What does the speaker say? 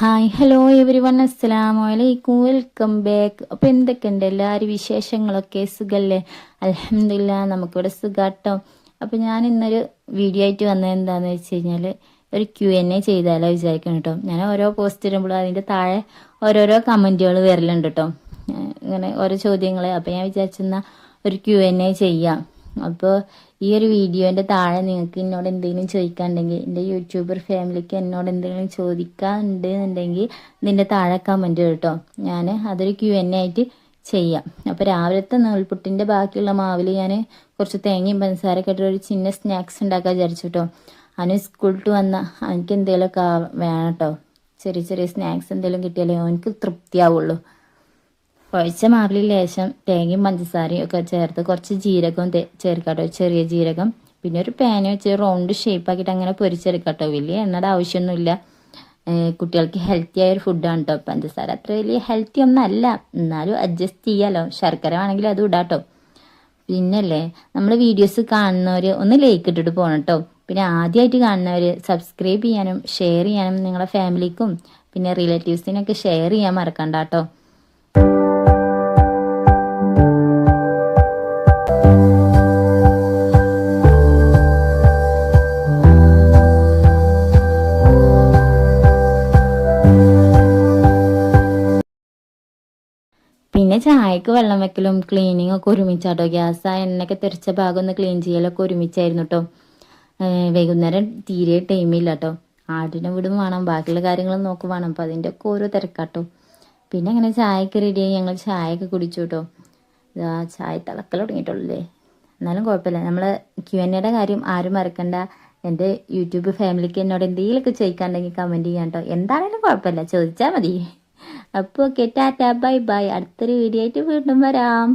Hi hello every one അസ്സലാമു അലൈക്കും welcome back അപ്പോൾ എന്തൊക്കെയുണ്ട്? എല്ലാവരും വിശേഷങ്ങളൊക്കെ സുഖല്ലേ? അലഹമില്ല നമുക്കിവിടെ സുഖാട്ടോ. അപ്പോൾ ഞാൻ ഇന്നൊരു വീഡിയോ ആയിട്ട് വന്നത് എന്താണെന്ന് വെച്ച് കഴിഞ്ഞാൽ ഒരു ക്യു എൻ എ ചെയ്താലോ വിചാരിക്കണം കേട്ടോ. ഞാൻ ഓരോ പോസ്റ്റ് ഇടുമ്പോഴും അതിന്റെ താഴെ ഓരോരോ കമന്റുകൾ വരലുണ്ട് കേട്ടോ. ഇങ്ങനെ ഓരോ ചോദ്യങ്ങൾ അപ്പോൾ ഞാൻ വിചാരിച്ചെന്നാൽ ഒരു ക്യു എൻ എ ചെയ്യാം. അപ്പോൾ ഈ ഒരു വീഡിയോന്റെ താഴെ നിങ്ങൾക്ക് എന്നോട് എന്തെങ്കിലും ചോദിക്കാനുണ്ടെങ്കിൽ എന്റെ യൂട്യൂബർ ഫാമിലിക്ക് എന്നോട് എന്തെങ്കിലും ചോദിക്കാനുണ്ട് എന്നുണ്ടെങ്കിൽ ഇതിന്റെ താഴെ കമന്റ് കേട്ടോ ഞാൻ അതൊരു ക്യു എൻ ആയിട്ട് ചെയ്യാം. അപ്പോൾ രാവിലത്തെ നൂൽപുട്ടിന്റെ ബാക്കിയുള്ള മാവിൽ ഞാൻ കുറച്ച് തേങ്ങയും പഞ്ചസാരൊക്കെ ഇട്ടിട്ട് ഒരു ചിന്ന സ്നാക്സ് ഉണ്ടാക്കാൻ വിചാരിച്ചു കേട്ടോ അവന് സ്കൂളിട്ട് വന്ന എനിക്ക് എന്തെങ്കിലുമൊക്കെ വേണം കേട്ടോ ചെറിയ ചെറിയ സ്നാക്സ് എന്തെങ്കിലും കിട്ടിയാലേ അവനക്ക് തൃപ്തിയാവുള്ളൂ. കുഴച്ച മാവിൽ ലേശം തേങ്ങയും പഞ്ചസാരയും ഒക്കെ ചേർത്ത് കുറച്ച് ജീരകവും ചേർക്കാട്ടോ. ചെറിയ ജീരകം. പിന്നെ ഒരു പാന് വെച്ച് റൗണ്ട് ഷേപ്പാക്കിയിട്ട് അങ്ങനെ പൊരിച്ചെടുക്കാട്ടോ. വലിയ എണ്ണയുടെ ആവശ്യമൊന്നുമില്ല. കുട്ടികൾക്ക് ഹെൽത്തി ആയ ഒരു ഫുഡാണ് കേട്ടോ പഞ്ചസാര അത്ര വലിയ ഹെൽത്തി ഒന്നല്ല എന്നാലും അഡ്ജസ്റ്റ് ചെയ്യാലോ. ശർക്കര വേണമെങ്കിൽ അത് ഇടാട്ടോ. പിന്നല്ലേ നമ്മൾ വീഡിയോസ് കാണുന്നവർ ഒന്ന് ലൈക്ക് ഇട്ടിട്ട് പോകണം കേട്ടോ പിന്നെ ആദ്യമായിട്ട് കാണുന്നവർ സബ്സ്ക്രൈബ് ചെയ്യാനും ഷെയർ ചെയ്യാനും നിങ്ങളുടെ ഫാമിലിക്കും പിന്നെ റിലേറ്റീവ്സിനൊക്കെ ഷെയർ ചെയ്യാൻ മറക്കണ്ട കേട്ടോ ചായക്ക് വെള്ളം വെക്കലും ക്ലീനിങ് ഒക്കെ ഒരുമിച്ചാട്ടോ. ഗ്യാസ് ആ എണ്ണയൊക്കെ തെറിച്ച ഭാഗം ഒന്ന് ക്ലീൻ ചെയ്യലൊക്കെ ഒരുമിച്ചായിരുന്നു കേട്ടോ വൈകുന്നേരം തീരെ ടൈമില്ല കേട്ടോ ആടിനെ വിടും വേണം ബാക്കിയുള്ള കാര്യങ്ങളും നോക്കും വേണം. അപ്പം അതിന്റെ ഒക്കെ ഓരോ തിരക്കാട്ടോ. പിന്നെ അങ്ങനെ ചായക്ക് റെഡിയായി ഞങ്ങൾ ചായയൊക്കെ കുടിച്ചു കേട്ടോ ഇതാ ചായ തിളക്കൽ തുടങ്ങിയിട്ടുള്ളൂ എന്നാലും കുഴപ്പമില്ല. നമ്മൾ ക്യു എൻ എയുടെ കാര്യം ആരും മറക്കണ്ട. എന്റെ യൂട്യൂബ് ഫാമിലിക്ക് എന്നോട് എന്തെങ്കിലുമൊക്കെ ചോദിക്കാണ്ടെങ്കിൽ കമന്റ് ചെയ്യാം കേട്ടോ എന്താണെങ്കിലും കുഴപ്പമില്ല. ചോദിച്ചാൽ മതി. അപ്പോൾ ഓക്കെ ടാറ്റ ബൈ ബൈ. അടുത്തൊരു വീഡിയോ ആയിട്ട് വീണ്ടും വരാം.